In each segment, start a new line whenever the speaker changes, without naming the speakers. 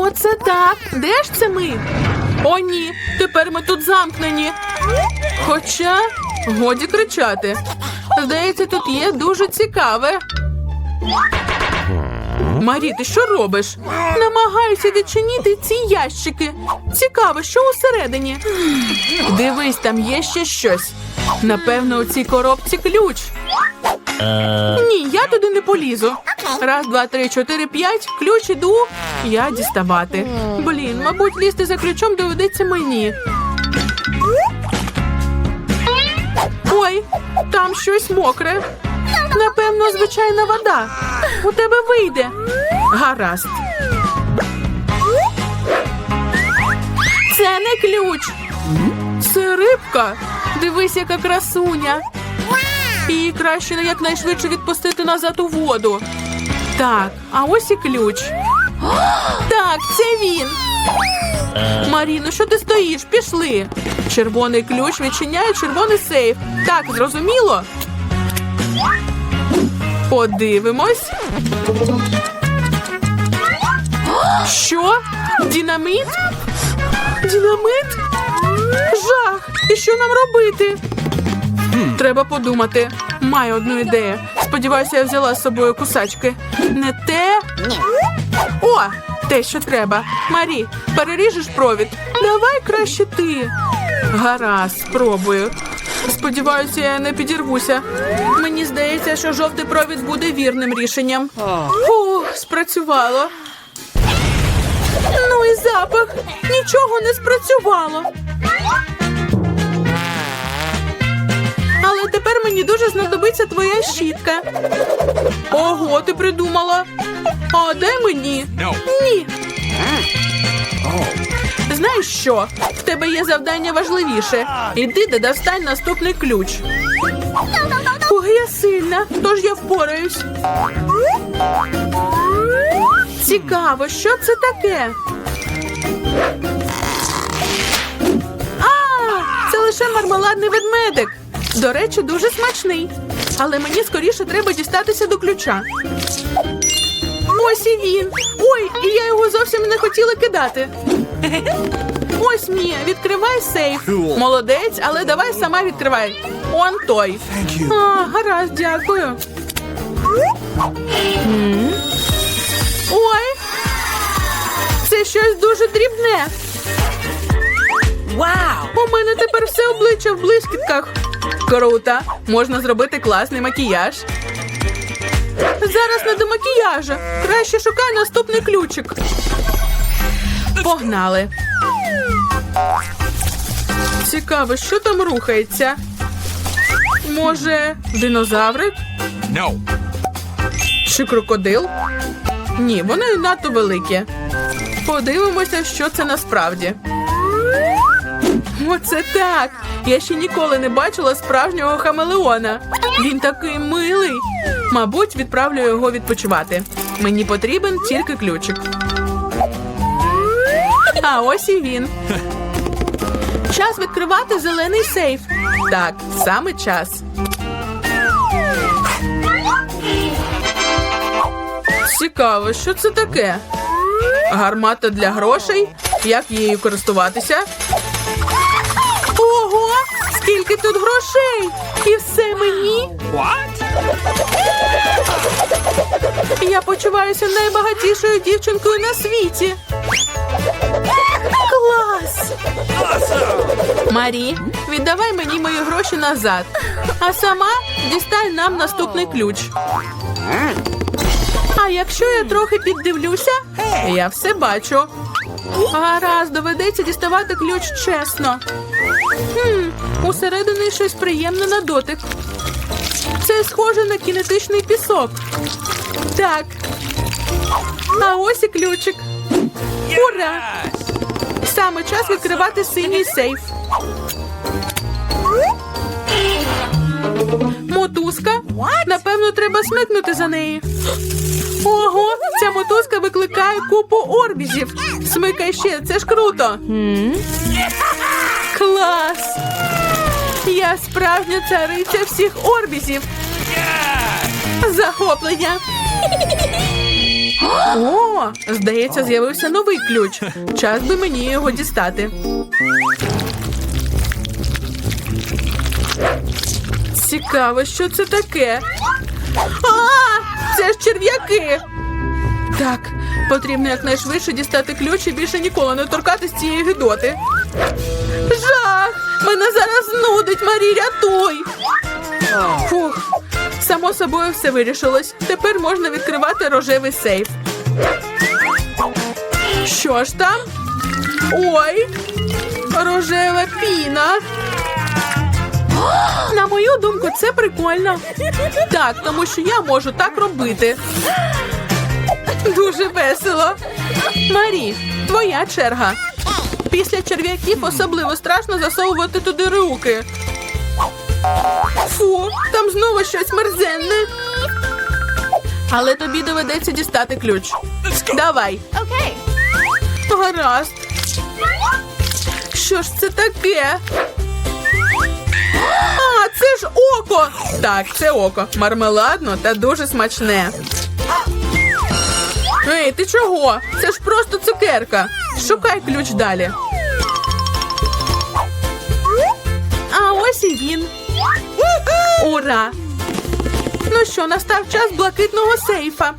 Оце так. Де ж це ми? О, ні, тепер ми тут замкнені. Хоча годі кричати. Здається, тут є дуже цікаве. Марі, ти що робиш? Намагаюся відчинити ці ящики. Цікаво, що усередині. Дивись, там є ще щось. Напевно, у цій коробці ключ. Ні, я туди не полізу. Раз, два, три, чотири, п'ять. Ключ іду. Я діставати. Блін, мабуть, лізти за ключом доведеться мені. Ой, там щось мокре. Напевно, звичайна вода. У тебе вийде. Гаразд. Це не ключ. Це рибка. Дивись, яка красуня. Її краще якнайшвидше відпустити назад у воду. Так, а ось і ключ. Так, це він. Маріно, що ти стоїш? Пішли. Червоний ключ відчиняє червоний сейф. Так, зрозуміло? Подивимось. Що? Динамит? Динамит? Жах! І що нам робити? Треба подумати. Маю одну ідею. Сподіваюся, я взяла з собою кусачки. Не те. О, те, що треба. Марі, переріжеш провід. Давай краще ти. Гаразд, спробую. Сподіваюся, я не підірвуся. Мені здається, що жовтий провід буде вірним рішенням. Фух, спрацювало. Ну і запах. Нічого не спрацювало. Мені дуже знадобиться твоя щітка. Ого, ти придумала. А де мені? Ні. Знаєш що? В тебе є завдання важливіше. Іди де достань наступний ключ. Ой, я сильна, тож я впораюсь. Цікаво, що це таке? А, це лише мармеладний ведмедик. До речі, дуже смачний. Але мені скоріше треба дістатися до ключа. Ось і він. Ой, і я його зовсім не хотіла кидати. Ось Мія, відкривай сейф. Молодець, але давай сама відкривай. Он той. А, гаразд, дякую. Ой. Це щось дуже дрібне.
Wow!
У мене тепер все обличчя в блискітках. Круто! Можна зробити класний макіяж. Зараз не до макіяжа. Краще шукай наступний ключик. Погнали. Цікаво, що там рухається. Може, динозаврик?
No.
Чи крокодил? Ні, вони надто великі. Подивимося, що це насправді. Оце так. Я ще ніколи не бачила справжнього хамелеона. Він такий милий. Мабуть, відправлю його відпочивати. Мені потрібен тільки ключик. А ось і він. Час відкривати зелений сейф. Так, саме час. Цікаво, що це таке? Гармата для грошей? Як її користуватися? Скільки тут грошей! І все мені!
What?
Я почуваюся найбагатішою дівчинкою на світі. Клас! Марі, віддавай мені мої гроші назад, а сама дістай нам наступний ключ. А якщо я трохи піддивлюся, я все бачу. Гаразд, доведеться діставати ключ чесно. Хм, усередині щось приємне на дотик. Це схоже на кінетичний пісок. Так. А ось і ключик. Ура! Саме час відкривати синій сейф. Мотузка? Напевно, треба смикнути за неї. Ого, ця мотузка викликає купу орбізів. Смикай ще, це ж круто. Клас! Я справжня цариця всіх орбізів. Захоплення. О, здається, з'явився новий ключ. Час би мені його дістати. Цікаво, що це таке. А, це ж черв'яки. Так, потрібно якнайшвидше дістати ключ і більше ніколи не торкатись цієї гидоти. Жах! Мене зараз нудить, Марі, рятуй! Фух, само собою все вирішилось. Тепер можна відкривати рожевий сейф. Що ж там? Ой, рожева піна. На мою думку, це прикольно. Так, тому що я можу так робити. Дуже весело. Марі, твоя черга. Після черв'яків особливо страшно засовувати туди руки. Фу, там знову щось мерзенне. Але тобі доведеться дістати ключ. Давай.
Okay.
Гаразд. Що ж це таке? А, це ж око. Так, це око. Мармеладно та дуже смачне. Ей, ти чого? Це ж просто цукерка. Шукай ключ далі. А ось і він. Ура! Ну що, настав час блакитного сейфа.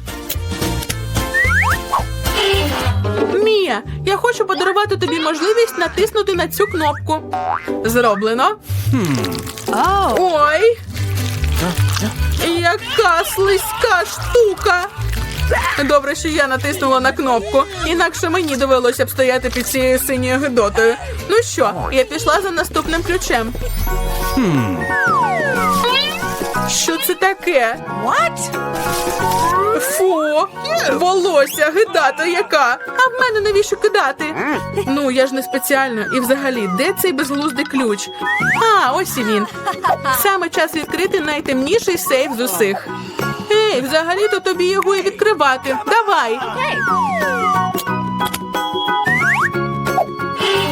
Мія, я хочу подарувати тобі можливість натиснути на цю кнопку. Зроблено. Ой. Яка слизька штука. Добре, що я натиснула на кнопку, інакше мені довелося б стояти під цією синьою гидотою. Ну що, я пішла за наступним ключем. Що це таке?
What?
Фу, волосся, гидата яка. А в мене навіщо кидати? Ну, я ж не спеціально. І взагалі, де цей безглуздий ключ? А, ось і він. Саме час відкрити найтемніший сейф з усіх. Ей, взагалі-то тобі його і відкривати. Давай.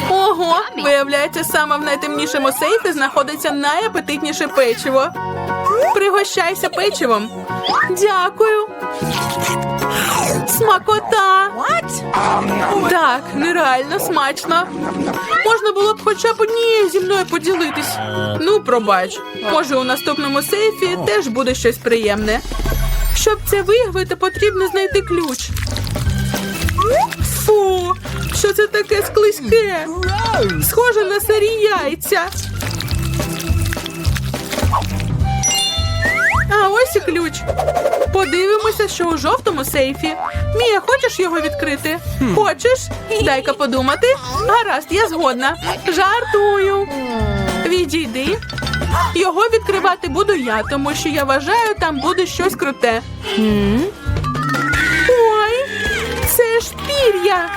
Ого, виявляється, саме в найтемнішому сейфі знаходиться найапетитніше печиво. Пригощайся печивом. Дякую. Смакота. Так, нереально смачно. Можна було б хоча б однією зі мною поділитись. Ну, пробач. Може, у наступному сейфі теж буде щось приємне. Щоб це виявити, потрібно знайти ключ. Фу, що це таке склизьке? Схоже на сирі яйця. А ось і ключ. Подивимося, що у жовтому сейфі. Мія, хочеш його відкрити? Хочеш? Дай-ка подумати. Гаразд, я згодна. Жартую. Відійди. Його відкривати буду я, тому що я вважаю, там буде щось круте. Ой, це ж пір'я.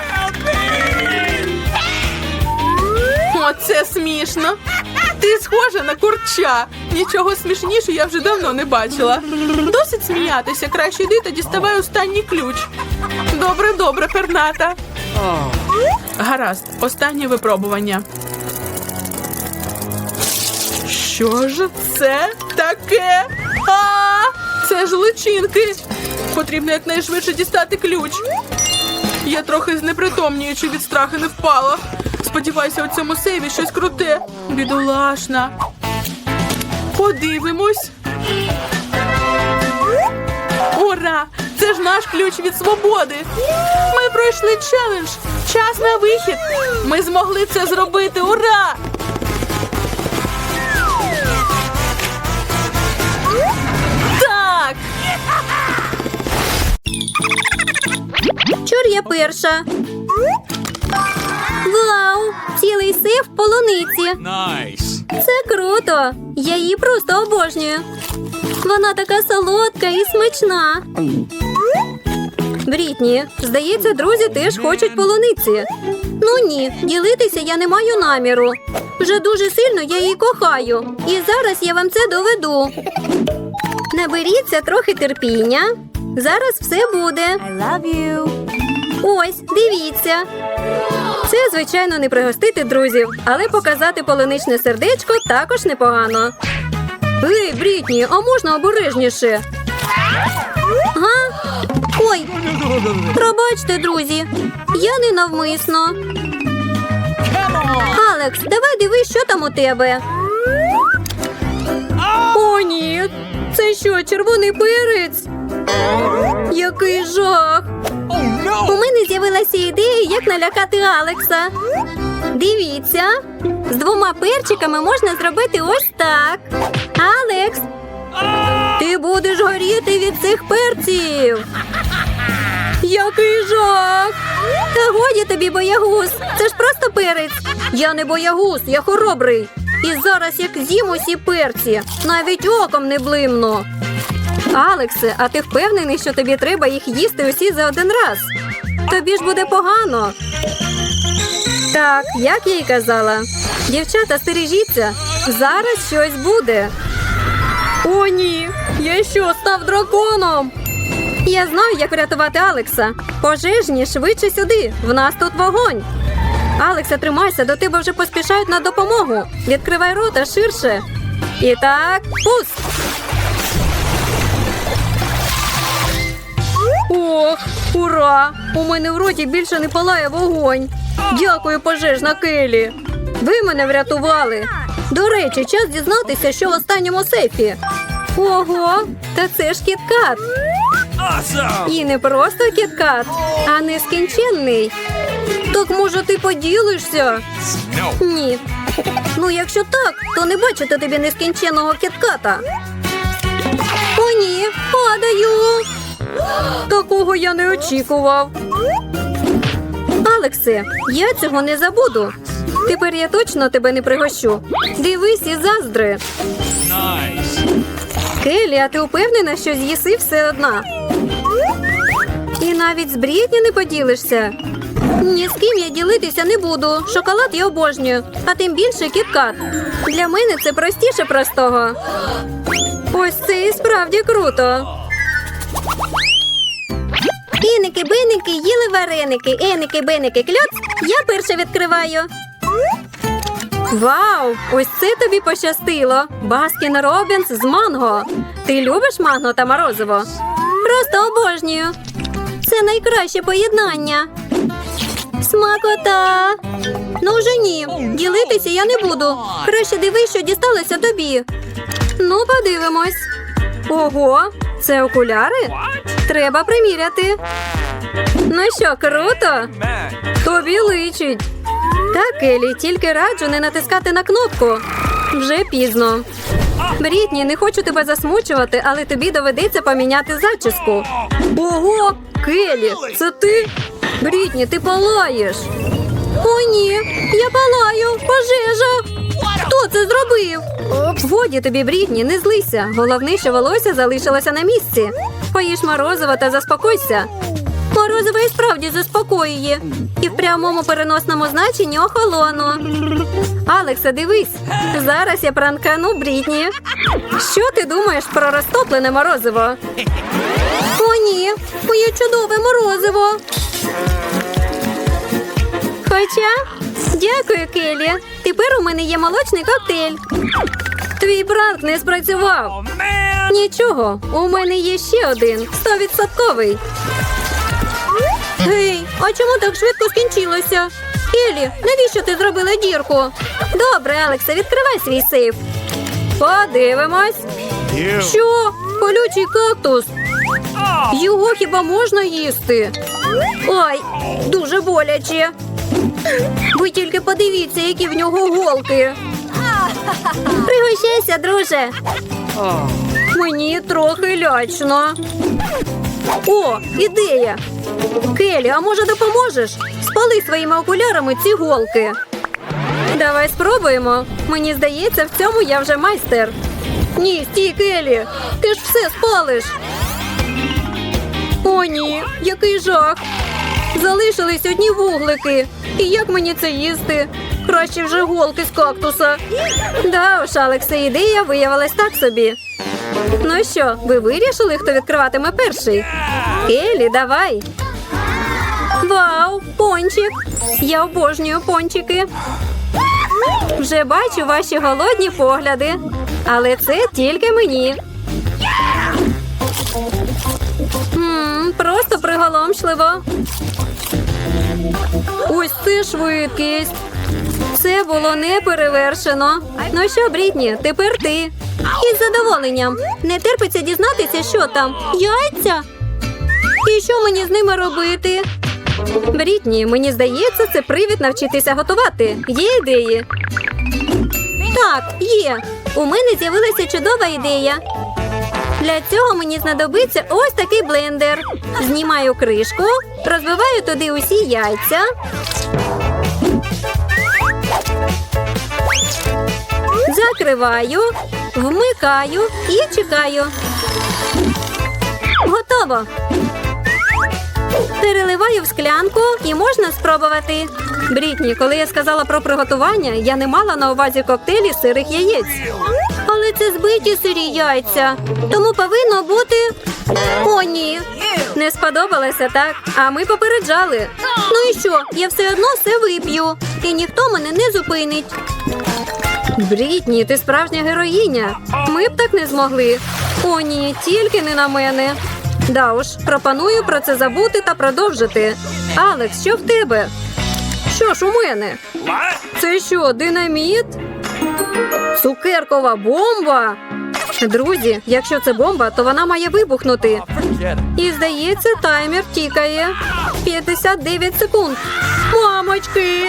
Оце смішно. Ти схожа на курча. Нічого смішніше я вже давно не бачила. Досить сміятися. Краще йди та діставай останній ключ. Добре, добре, перната. Гаразд, останнє випробування. Що ж це таке? А, це ж личинки. Потрібно якнайшвидше дістати ключ. Я трохи знепритомнюючи від страху не впала. Сподіваюся, у цьому сейві щось круте. Бідолашна. Подивимось. Ура! Це ж наш ключ від свободи. Ми пройшли челендж. Час на вихід. Ми змогли це зробити. Ура!
Я перша. Вау! Цілий сейф полуниці.
Nice.
Це круто. Я її просто обожнюю. Вона така солодка і смачна. Брітні, здається, друзі теж хочуть полуниці. Ну ні, ділитися я не маю наміру. Вже дуже сильно я її кохаю. І зараз я вам це доведу. Наберіться трохи терпіння. Зараз все буде.
I love you.
Ось, дивіться. Це, звичайно, не пригостити друзів, але показати полуничне сердечко також непогано. Ей, Брітні, а можна обережніше? Га? Ой, пробачте, друзі. Я не навмисно. Алекс, давай дивись, що там у тебе. О, ні. Це що, червоний перець? Який жах. У мене з'явилася ідея, як налякати Алекса. Дивіться, з двома перчиками можна зробити ось так. Алекс, ти будеш горіти від цих перців. Який жах! Та годі тобі, боягуз. Це ж просто перець. Я не боягуз, я хоробрий. І зараз як з'їм усі перці, навіть оком не блимну. Алексе, а ти впевнений, що тобі треба їх їсти усі за один раз? Тобі ж буде погано. Так, як я й казала. Дівчата, стережіться, зараз щось буде. О, ні, я що, став драконом? Я знаю, як врятувати Алекса. Пожежні швидше сюди. В нас тут вогонь. Алекса, тримайся, до тебе вже поспішають на допомогу. Відкривай рота ширше. І так, пуск. Ох, ура! У мене в роті більше не палає вогонь. Дякую, пожежна Келі. Ви мене врятували. До речі, час дізнатися, що в останньому сейфі. Ого, та це ж кіткат. І не просто кіткат, а нескінченний. Так може ти поділишся? Ні. Ну, якщо так, то не бачите тобі нескінченного кітката. О, ні, падаю. Такого я не очікував. Алексе, я цього не забуду. Тепер я точно тебе не пригощу. Дивись і заздри. Келі, а ти впевнена, що з'їси все одна? І навіть з Брітні не поділишся. Ні з ким я ділитися не буду. Шоколад я обожнюю, а тим більше кіткат. Для мене це простіше простого. Ось це і справді круто. Іники, биники, їли вареники. Еники, биники, кльоц. Я перше відкриваю. Вау! Ось це тобі пощастило. Баскін Робінс з манго. Ти любиш манго та морозиво? Просто обожнюю. Це найкраще поєднання. Смакота. Ну вже ні. Ділитися я не буду. Краще дивись, що дісталося тобі. Ну, подивимось. Ого, це окуляри? Треба приміряти. Ну що, круто? Тобі личить. Так, Елі, тільки раджу не натискати на кнопку. Вже пізно. Брітні, не хочу тебе засмучувати, але тобі доведеться поміняти зачіску. Ого, Келі, це ти? Брітні, ти палаєш. О, ні, я палаю, пожежа. Хто це зробив? Годі тобі, Брітні, не злися. Головне, що волосся залишилося на місці. Поїж морозиво та заспокойся. Морозиво і справді заспокоює. І в прямому переносному значенні охолону. Алекса, дивись, зараз я пранкану Брітні. Що ти думаєш про розтоплене морозиво? О, ні, моє чудове морозиво. Хоча, дякую, Келі. Тепер у мене є молочний коктейль. Твій пранк не спрацював. Нічого, у мене є ще один стовідсотковий. Гей, а чому так швидко скінчилося? Елі, навіщо ти зробила дірку? Добре, Алексе, відкривай свій сейф. Подивимось. Що? Колючий кактус. Його хіба можна їсти? Ой, дуже боляче. Ви тільки подивіться, які в нього голки. Пригощайся, друже. Мені трохи лячно. О, ідея. Келі, а може допоможеш? Спали своїми окулярами ці голки. Давай спробуємо. Мені здається, в цьому я вже майстер. Ні, стій, Келі, ти ж все спалиш. О, ні, який жах. Залишились одні вуглики. І як мені це їсти? Краще вже голки з кактуса. Да уж, Алексе, ідея виявилась так собі. Ну що, ви вирішили, хто відкриватиме перший? Келі, давай. Вау, пончик. Я обожнюю пончики. Вже бачу ваші голодні погляди. Але це тільки мені. Просто приголомшливо. Ось це швидкість. Це було не перевершено. Ну що, Брітні, тепер ти. Із задоволенням. Не терпиться дізнатися, що там. Яйця? І що мені з ними робити? Брітні, мені здається, це привід навчитися готувати. Є ідеї? Так, є. У мене з'явилася чудова ідея. Для цього мені знадобиться ось такий блендер. Знімаю кришку, розбиваю туди усі яйця. Закриваю, вмикаю і чекаю. Готово. Переливаю в склянку і можна спробувати. Брітні, коли я сказала про приготування, я не мала на увазі коктейлі сирих яєць. Але це збиті сирі яйця. Тому повинно бути. О, ні. Не сподобалося, так? А ми попереджали. Ну і що? Я все одно все вип'ю. І ніхто мене не зупинить. Брітні, ти справжня героїня. Ми б так не змогли. О, ні, тільки не на мене. Да уж, пропоную про це забути та продовжити. Алекс, що в тебе? Що ж у мене? Це що, динаміт? Цукеркова бомба? Друзі, якщо це бомба, то вона має вибухнути. І здається, таймер тікає. 59 секунд. Мамочки!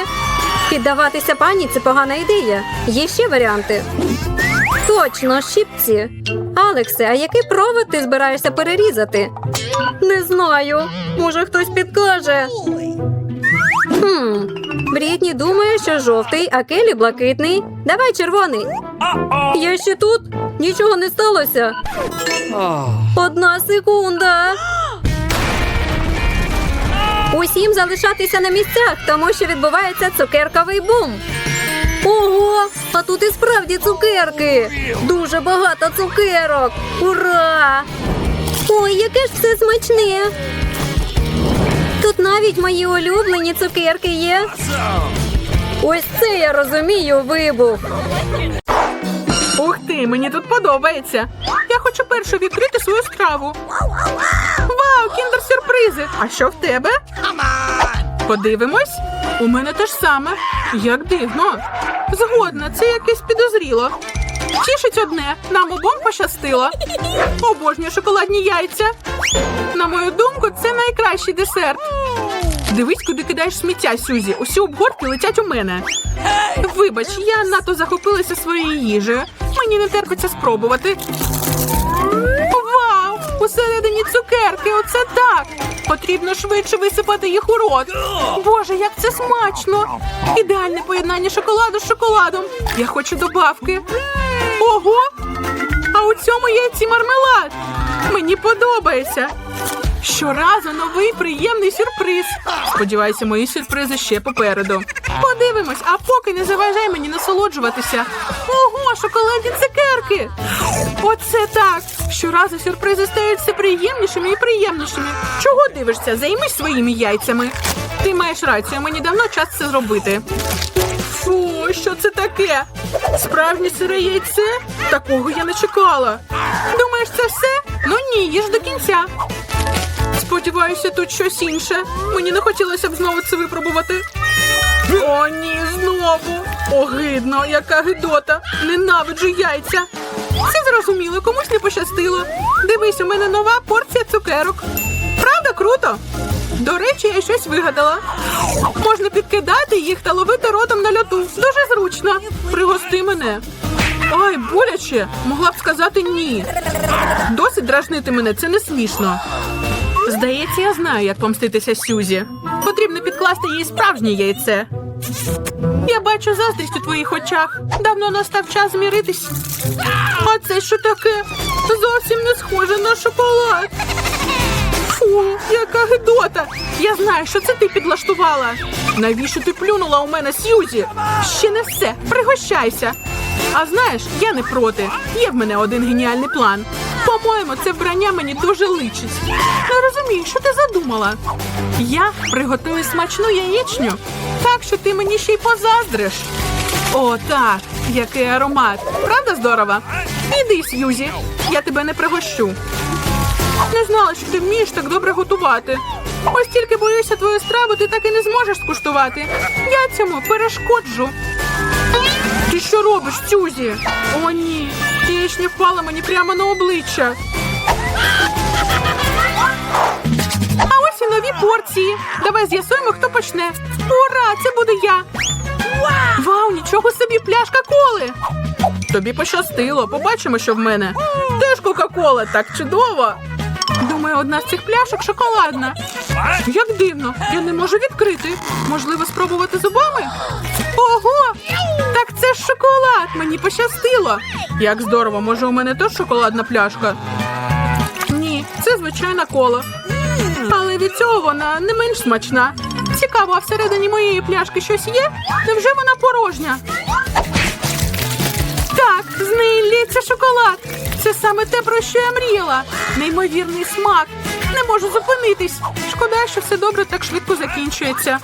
Піддаватися пані це погана ідея. Є ще варіанти. Точно, щіпці. Алексе, а який провод ти збираєшся перерізати? Не знаю. Може, хтось підкаже. Хм. Брітні думає, що жовтий, а Келі блакитний. Давай червоний. Я ще тут. Нічого не сталося. Одна секунда. Усім залишатися на місцях, тому що відбувається цукерковий бум. Ого, а тут і справді цукерки. Дуже багато цукерок. Ура! Ой, яке ж все смачне. Тут навіть мої улюблені цукерки є. Ось це я розумію вибух.
Ух ти, мені тут подобається. Я хочу першу відкрити свою страву. Вау, кіндер-сюрпризи! А що в тебе? Подивимось. У мене те ж саме. Як дивно. Згодна, це якесь підозріло. Тішить одне, нам обом пощастило. Обожнюю шоколадні яйця. На мою думку, це найкращий десерт. Дивись, куди кидаєш сміття, Сюзі. Усі обгортки летять у мене. Вибач, я надто захопилася своєю їжею. Мені не терпиться спробувати. Вау! Усередині цукерки, оце так! Потрібно швидше висипати їх у рот. Боже, як це смачно! Ідеальне поєднання шоколаду з шоколадом. Я хочу добавки. Ого! А у цьому яйці мармелад. Мені подобається. Щоразу новий приємний сюрприз. Сподіваюся, мої сюрпризи ще попереду. Подивимось, а поки не заважай мені насолоджуватися. Ого, шоколадні цукерки! Оце так! Щоразу сюрпризи стають все приємнішими і приємнішими. Чого дивишся? Займись своїми яйцями. Ти маєш рацію, мені давно час це зробити. Що це таке? Справжнє сире яйце? Такого я не чекала. Думаєш, це все? Ну ні, їж до кінця. Сподіваюся, тут щось інше. Мені не хотілося б знову це випробувати. О, ні, знову. Огидно, яка гидота. Ненавиджу яйця. Все зрозуміло, комусь не пощастило. Дивись, у мене нова порція цукерок. Правда, круто? До речі, я щось вигадала. Можна підкидати їх та ловити ротом на льоту. Дуже зручно. Пригости мене. Ай, боляче. Могла б сказати ні. Досить дражнити мене, це не смішно. Здається, я знаю, як помститися Сюзі. Потрібно підкласти їй справжнє яйце. Я бачу заздрість у твоїх очах. Давно настав час зміритись. А це що таке? Зовсім не схоже на шоколад. Фу, яка гидота! Я знаю, що це ти підлаштувала. Навіщо ти плюнула у мене, Сьюзі? Ще не все, пригощайся. А знаєш, я не проти. Є в мене один геніальний план. По-моєму, це вбрання мені дуже личить. Не розумію, що ти задумала. Я приготую смачну яєчню, так що ти мені ще й позаздриш. О, так, який аромат. Правда здорово? Іди, Сьюзі, я тебе не пригощу. Не знала, що ти вмієш так добре готувати. Ось тільки боюся твою страву, ти так і не зможеш скуштувати. Я цьому перешкоджу. Ти що робиш, Сюзі? О, ні. Яєчня впала мені прямо на обличчя. А ось і нові порції. Давай з'ясуємо, хто почне. Ура! Це буду я. Вау, нічого собі, пляшка коли. Тобі пощастило. Побачимо, що в мене. Теж Кока-Кола, так чудово. Думаю, одна з цих пляшок шоколадна. Як дивно, я не можу відкрити. Можливо, спробувати зубами? Ого! Так це ж шоколад! Мені пощастило. Як здорово, може, у мене теж шоколадна пляшка? Ні, це звичайна кола. Але від цього вона не менш смачна. Цікаво, а всередині моєї пляшки щось є? Невже вона порожня? Так, з неї лється шоколад. Це саме те, про що я мріяла. Неймовірний смак. Не можу зупинитись. Шкода, що все добре так швидко закінчується.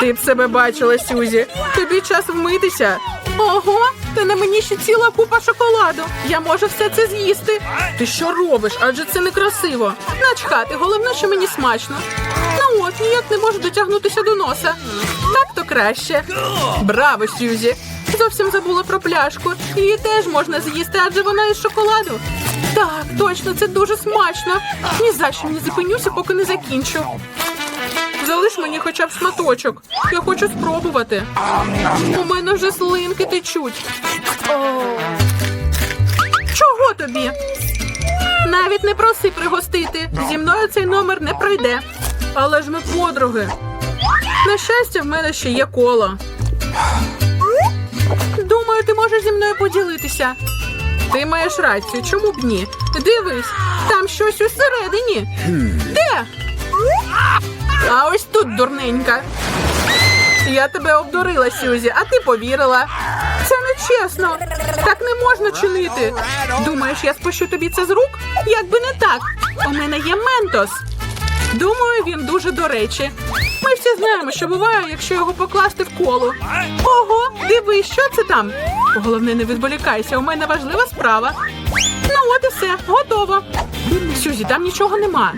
Ти б себе бачила, Сюзі. Тобі час вмитися. Ого, та на мені ще ціла купа шоколаду. Я можу все це з'їсти. Ти що робиш? Адже це некрасиво. Начхати, головне, що мені смачно. От, ніяк не можу дотягнутися до носа. Так то краще. Браво, Сюзі! Зовсім забула про пляшку. Її теж можна з'їсти, адже вона із шоколаду. Так, точно, це дуже смачно. Ні за що не зупинюся, поки не закінчу. Залиш мені хоча б шматочок. Я хочу спробувати. У мене вже слинки течуть. Чого тобі? Навіть не проси пригостити. Зі мною цей номер не пройде. Але ж ми подруги. На щастя, в мене ще є коло. Думаю, ти можеш зі мною поділитися. Ти маєш рацію, чому б ні? Дивись, там щось усередині. Де? А ось тут дурненька. Я тебе обдурила, Сюзі, а ти повірила. Це нечесно. Так не можна чинити. Думаєш, я спущу тобі це з рук? Як би не так. У мене є ментос. Думаю, він дуже до речі. Ми всі знаємо, що буває, якщо його покласти в коло. Ого, дивись, що це там? Головне, не відволікайся, у мене важлива справа. Ну, от і все, готово. Сюзі, там нічого нема.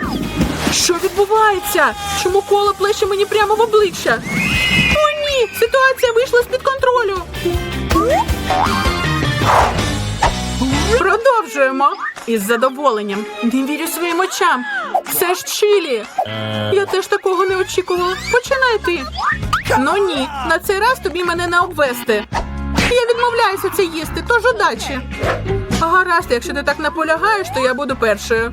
Що відбувається? Чому коло плеще мені прямо в обличчя? О, ні! Ситуація вийшла з-під контролю. Продовжуємо. Із задоволенням. Не вірю своїм очам. Це ж чилі. Я теж такого не очікувала. Починай ти. Ну ні, на цей раз тобі мене не обвести. Я відмовляюся це їсти, тож удачі. Гаразд, якщо ти так наполягаєш, то я буду першою.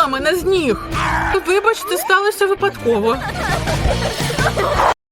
Ти мене з ніг. Вибачте, сталося випадково.